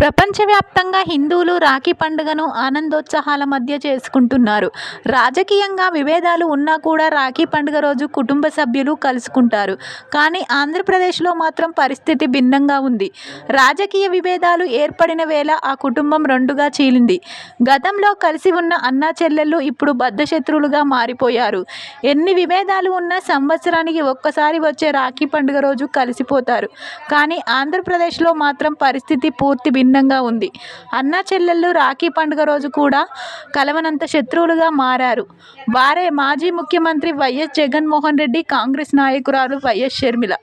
ప్రపంచవ్యాప్తంగా హిందువులు రాఖీ పండుగను ఆనందోత్సాహాల మధ్య చేసుకుంటున్నారు. రాజకీయంగా విభేదాలు ఉన్నా కూడా రాఖీ పండుగ రోజు కుటుంబ సభ్యులు కలుసుకుంటారు. కానీ ఆంధ్రప్రదేశ్లో మాత్రం పరిస్థితి భిన్నంగా ఉంది. రాజకీయ విభేదాలు ఏర్పడిన వేళ ఆ కుటుంబం రెండుగా చీలింది. గతంలో కలిసి ఉన్న అన్నాచెల్లెళ్ళు ఇప్పుడు బద్ధశత్రువులుగా మారిపోయారు. ఎన్ని విభేదాలు ఉన్నా సంవత్సరానికి ఒక్కసారి వచ్చే రాఖీ పండుగ రోజు కలిసిపోతారు. కానీ ఆంధ్రప్రదేశ్లో మాత్రం పరిస్థితి పూర్తి భిన్నంగా ఉంది. అన్నాచెల్లెళ్ళు రాఖీ పండుగ రోజు కూడా కలవనంత శత్రువులుగా మారారు. వారే మాజీ ముఖ్యమంత్రి వైఎస్ జగన్మోహన్ రెడ్డి కాంగ్రెస్ నాయకురాలు వైఎస్ షర్మిల.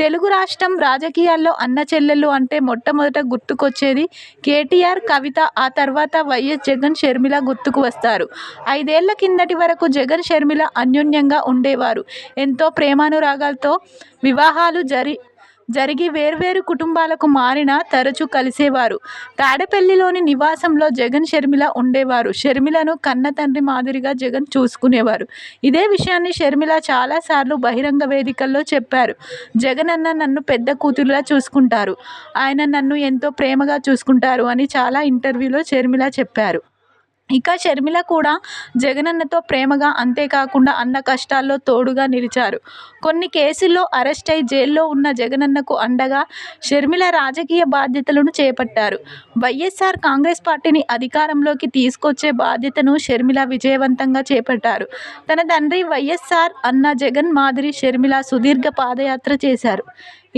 తెలుగు రాష్ట్రం రాజకీయాల్లో అన్నాచెల్లెళ్ళు అంటే మొట్టమొదట గుర్తుకొచ్చేది కేటీఆర్, కవిత ఆ తర్వాత వైఎస్ జగన్, షర్మిల గుర్తుకు వస్తారు. ఐదేళ్ళ కిందటి వరకు జగన్, షర్మిల అన్యోన్యంగా ఉండేవారు. ఎంతో ప్రేమానురాగాలతో వివాహాలు జరి జరిగి వేర్వేరు కుటుంబాలకు మారిన తరచూ కలిసేవారు. తాడపల్లిలోని నివాసంలో జగన్, షర్మిల ఉండేవారు. షర్మిలను కన్న తండ్రి మాదిరిగా జగన్ చూసుకునేవారు. ఇదే విషయాన్ని షర్మిల చాలా సార్లు బహిరంగ వేదికల్లో చెప్పారు. జగన్ అన్న నన్ను పెద్ద కూతురులా చూసుకుంటారు. ఆయన నన్ను ఎంతో ప్రేమగా చూసుకుంటారు అని చాలా ఇంటర్వ్యూలో షర్మిల చెప్పారు. ఇక షర్మిల కూడా జగనన్నతో ప్రేమగా అంతేకాకుండా అన్న కష్టాల్లో తోడుగా నిలిచారు. కొన్ని కేసుల్లో అరెస్టై జైల్లో ఉన్న జగనన్నకు అండగా షర్మిల రాజకీయ బాధ్యతలను చేపట్టారు. వైఎస్ఆర్ కాంగ్రెస్ పార్టీని అధికారంలోకి తీసుకొచ్చే బాధ్యతను షర్మిల విజయవంతంగా చేపట్టారు. తన తండ్రి వైఎస్ఆర్ అన్న జగన్ మాదిరి షర్మిల సుదీర్ఘ పాదయాత్ర చేశారు.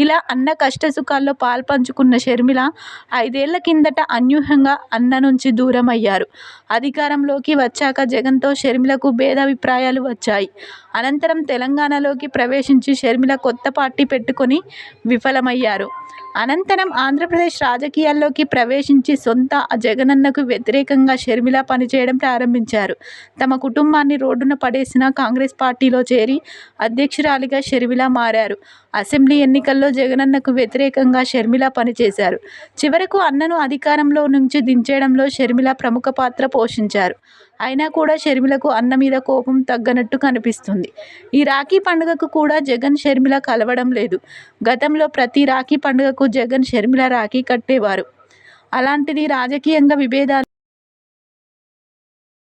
ఇలా అన్న కష్ట సుఖాల్లో పాల్పంచుకున్న షర్మిల ఐదేళ్ళ కిందట అన్యూహ్యంగా అన్న నుంచి దూరం అయ్యారు అధికారంలోకి వచ్చాక జగన్తో షర్మిలకు భేదాభిప్రాయాలు వచ్చాయి. అనంతరం తెలంగాణలోకి ప్రవేశించి షర్మిల కొత్త పార్టీ పెట్టుకొని విఫలమయ్యారు. అనంతరం ఆంధ్రప్రదేశ్ రాజకీయాల్లోకి ప్రవేశించి సొంత జగనన్నకు వ్యతిరేకంగా షర్మిల పనిచేయడం ప్రారంభించారు. తమ కుటుంబాన్ని రోడ్డున పడేసిన కాంగ్రెస్ పార్టీలో చేరి అధ్యక్షురాలిగా షర్మిల మారారు. అసెంబ్లీ ఎన్నికల్లో జగనన్నకు వ్యతిరేకంగా షర్మిల పనిచేశారు. చివరకు అన్నను అధికారంలో నుంచి దించేయడంలో షర్మిల ప్రముఖ పాత్ర పోషించారు. అయినా కూడా షర్మిలకు అన్న మీద కోపం తగ్గనట్టు కనిపిస్తుంది. ఈ రాఖీ పండుగకు కూడా జగన్, షర్మిల కలవడం లేదు. గతంలో ప్రతి రాఖీ పండుగకు జగన్, షర్మిల రాఖీ కట్టేవారు. అలాంటిది రాజకీయంగా విభేదాలు